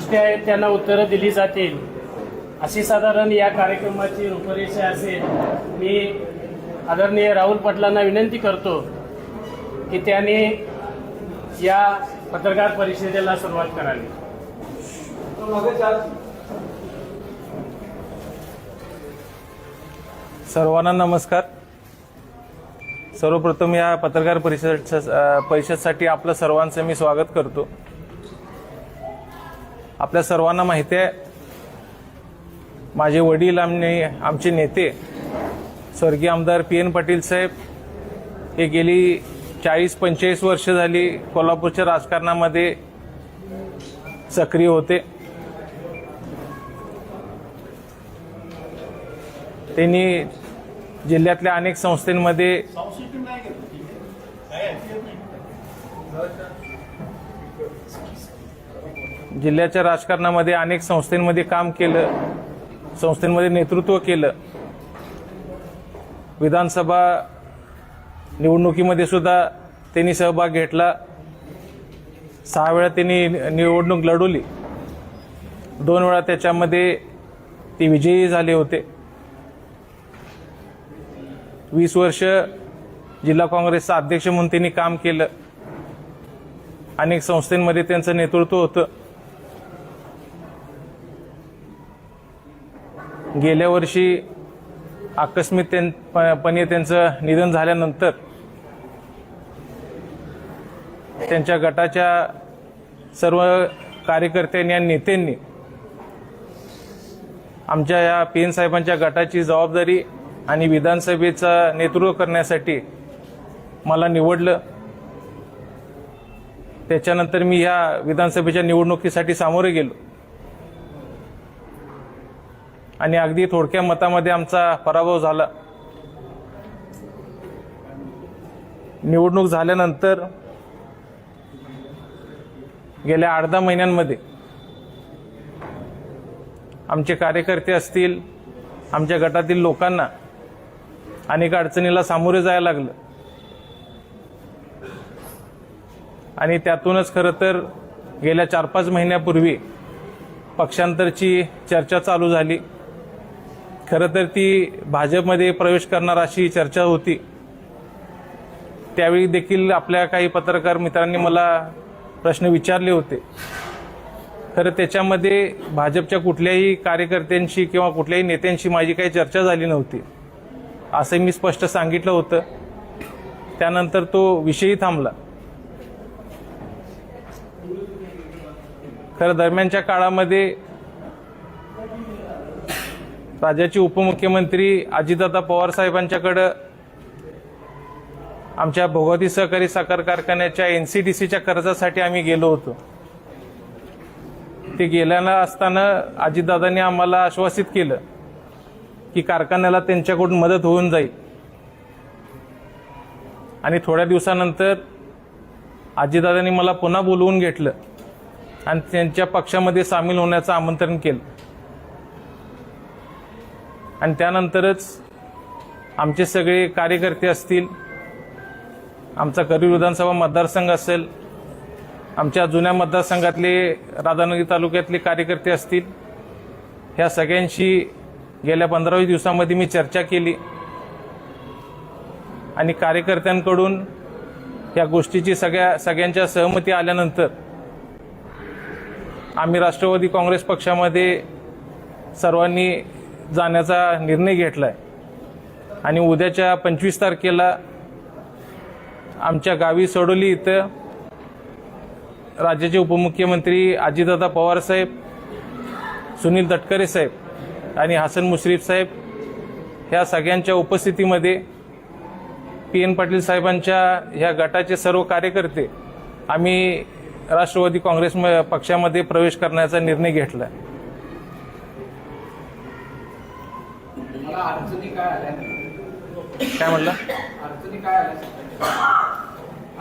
प्रश्न आहेत त्यांना उत्तरं दिली जातील. अशी साधारण या कार्यक्रमाची रूपरेषा असेल मी आदरणीय राहुल पाटलांना विनंती करतो की त्यांनी या पत्रकार परिषदेला सुरुवात करावी. सर्वांना नमस्कार. सर्वप्रथम या पत्रकार परिषद परिषदसाठी आपलं सर्वांचं मी स्वागत करतो. आपल्या सर्वांना माहिती आहे. माझे वडील आणि आमचे नेते स्वर्गीय आमदार पी एन पाटील साहेब हे गेली चाळीस पंचेचाळीस वर्ष झाली कोल्हापूरच्या राजकारणामध्ये सक्रिय होते. त्यांनी जिल्ह्यातल्या अनेक संस्थांमध्ये जिल्ह्याच्या राजकारणामध्ये अनेक संस्थांमध्ये काम केलं संस्थेमध्ये नेतृत्व केलं. विधानसभा निवडणुकीमध्ये सुद्धा त्यांनी सहभाग घेतला. सहा वेळा त्यांनी निवडणूक लढवली. दोन वेळा त्याच्यामध्ये ते विजयी झाले होते. वीस वर्ष जिल्हा काँग्रेसचा अध्यक्ष म्हणून त्यांनी काम केलं. अनेक संस्थांमध्ये त्यांचं नेतृत्व होतं. गेल्या वर्षी आकस्मिक त्यां- पणे त्यांचं निधन झाल्यानंतर त्यांच्या गटाच्या सर्व कार्यकर्त्यांनी आणि नेत्यांनी आमच्या या पी एन साहेबांच्या गटाची जबाबदारी आणि विधानसभेचं नेतृत्व करण्यासाठी मला निवडलं. त्याच्यानंतर मी या विधानसभेच्या निवडणुकीसाठी सामोरे गेलो. आणि अगदी थोडक्या मतामध्ये आमचा पराभव झाला. निवडणूक झाल्यानंतर गेल्या आठ दहा महिन्यांमध्ये आमचे कार्यकर्ते असतील आमच्या गटातील लोकांना अनेक अडचणीला सामोरे जायला लागलं. आणि त्यातूनच खरं तर गेल्या चार पाच महिन्यापूर्वी पक्षांतरची चर्चा चालू झाली. खरं तर ती भाजपमध्ये प्रवेश करणार अशी चर्चा होती. त्यावेळी देखील आपल्या काही पत्रकार मित्रांनी मला प्रश्न विचारले होते. खरं त्याच्यामध्ये भाजपच्या कुठल्याही कार्यकर्त्यांशी किंवा कुठल्याही नेत्यांशी माझी काही चर्चा झाली नव्हती. असं मी स्पष्ट सांगितलं होतं. त्यानंतर तो विषयही थांबला. खरं दरम्यानच्या काळामध्ये राज्याचे उपमुख्यमंत्री अजितदादा पवार साहेबांच्याकडं आमच्या भोगवती सहकारी साखर कारखान्याच्या एनसीडीसीच्या कर्जासाठी आम्ही गेलो होतो. ते गेल्यानं असताना अजितदादांनी आम्हाला आश्वासित केलं की कारखान्याला त्यांच्याकडून मदत होऊन जाईल. आणि थोड्या दिवसानंतर अजितदादांनी मला पुन्हा बोलवून घेतलं आणि त्यांच्या पक्षामध्ये सामील होण्याचं आमंत्रण केलं. आणि त्यानंतरच आमचे सगळे कार्यकर्ते असतील आमचा करीर विधानसभा मतदारसंघ असेल आमच्या जुन्या मतदारसंघातले राधानगरी तालुक्यातले कार्यकर्ते असतील ह्या सगळ्यांशी गेल्या पंधरावीस दिवसामध्ये मी चर्चा केली. आणि कार्यकर्त्यांकडून या गोष्टीची सगळ्या सगळ्यांच्या सहमती आल्यानंतर आम्ही राष्ट्रवादी काँग्रेस पक्षामध्ये सर्वांनी जाण्याचा निर्णय घेतला आहे आणि उद्याच्या पंचवीस तारखेला आमच्या गावी सडोली इथं राज्याचे उपमुख्यमंत्री अजितदादा पवारसाहेब सुनील तटकरे साहेब आणि हसन मुश्रीफ साहेब ह्या सगळ्यांच्या उपस्थितीमध्ये पी एन पाटील साहेबांच्या ह्या गटाचे सर्व कार्यकर्ते आम्ही राष्ट्रवादी काँग्रेस पक्षामध्ये प्रवेश करण्याचा निर्णय घेतला अडचणी काय आल्या? काय म्हणलं? अडचणी काय आल्या?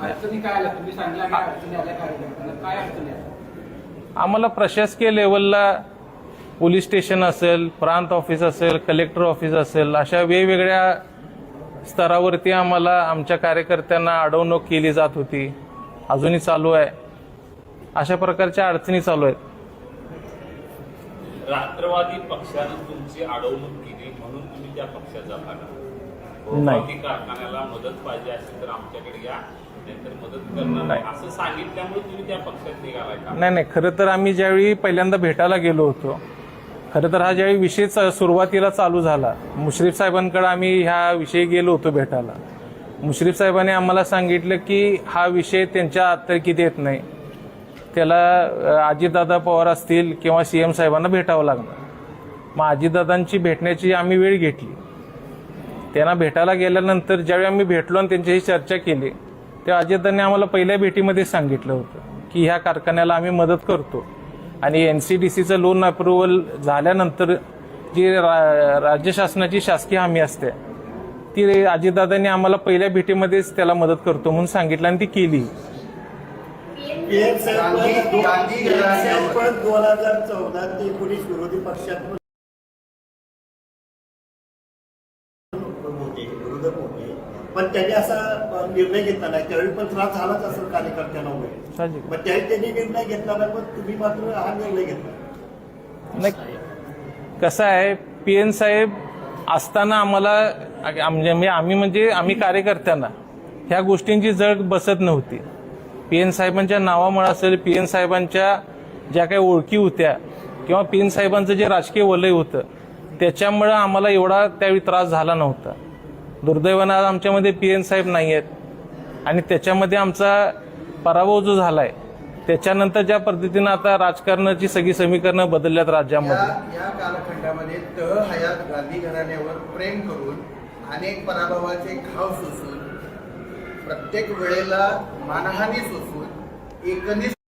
अडचणी काय आल्या? तुम्ही सांगितलं काय अडचणी आल्या काय आल्या काय अडचणी आल्या? आम्हाला प्रशासकीय लेवलला पोलीस स्टेशन असेल प्रांत ऑफिस असेल कलेक्टर ऑफिस असेल अशा वेगवेगळ्या स्तरावरती आम्हाला आमच्या कार्यकर्त्यांना अडवणूक केली जात होती. अजूनही चालू आहे. अशा प्रकारच्या अडचणी चालू आहेत. राष्ट्रवादी पक्षानं तुमची अडवणूक केली म्हणून तुम्ही त्या पक्षात जाता का? नाही. कारखान्याला मदत पाहिजे असेल तर आमच्याकडे या नाही. नाही. नाही खरं तर आम्ही ज्यावेळी पहिल्यांदा भेटायला गेलो होतो खरं तर हा ज्यावेळी विषय सुरुवातीला चालू झाला मुश्रीफ साहेबांकडे आम्ही ह्या विषयी गेलो होतो भेटायला. मुश्रीफ साहेबांनी आम्हाला सांगितलं की हा विषय त्यांच्या अत्तर्कीत येत नाही. त्याला अजितदादा पवार असतील किंवा सी एम साहेबांना भेटावं लागणार. मग अजितदादांची भेटण्याची आम्ही वेळ घेतली. त्यांना भेटायला गेल्यानंतर ज्यावेळी आम्ही भेटलो आणि त्यांच्याशी चर्चा केली तेव्हा अजितदादांनी आम्हाला पहिल्या भेटीमध्ये सांगितलं होतं की ह्या कारखान्याला आम्ही मदत करतो. आणि एन सी डी सीचं लोन अप्रुव्हल झाल्यानंतर जी रा- राज्य शासनाची शासकीय हमी असते ती अजितदादांनी आम्हाला पहिल्या भेटीमध्येच त्याला मदत करतो म्हणून सांगितलं आणि ती केली. गांधी- पण- गांधी PM साहेब घराण्यावर. पण दोन हजार चौदा ते एकोणीस विरोधी पक्षात होते. विरोधक होते. पण त्यांनी असा निर्णय घेतला नाही. त्यावेळी पण त्रास झालाच असेल कार्यकर्त्यांना वगैरे. त्यावेळी त्यांनी निर्णय घेतला नाही पण तुम्ही मात्र हा निर्णय घेतला. नाही कसं आहे पी एन साहेब असताना आम्हाला आम- म्हणजे आम्ही म्हणजे आम्ही कार्यकर्त्यांना ह्या गोष्टींची जग बसत नव्हती. पी एन साहेबांच्या नावामुळे असेल पी एन साहेबांच्या ज्या काही ओळखी होत्या किंवा पी एन साहेबांचं जे राजकीय वलय होतं त्याच्यामुळं आम्हाला एवढा त्यावेळी त्रास झाला नव्हता. दुर्दैवानं आज आमच्यामध्ये पी एन साहेब नाही आहेत. आणि त्याच्यामध्ये आमचा पराभव जो झालाय त्याच्यानंतर ज्या पद्धतीनं आता राजकारणाची सगळी समीकरणं बदलल्यात राज्यामध्ये. या कालखंडामध्ये तह हयात गांधी घराण्यावर प्रेम करून अनेक पराभवाचे घाव सोसून प्रत्येक वेळेला मानहानी सोसून एकनिष्ठ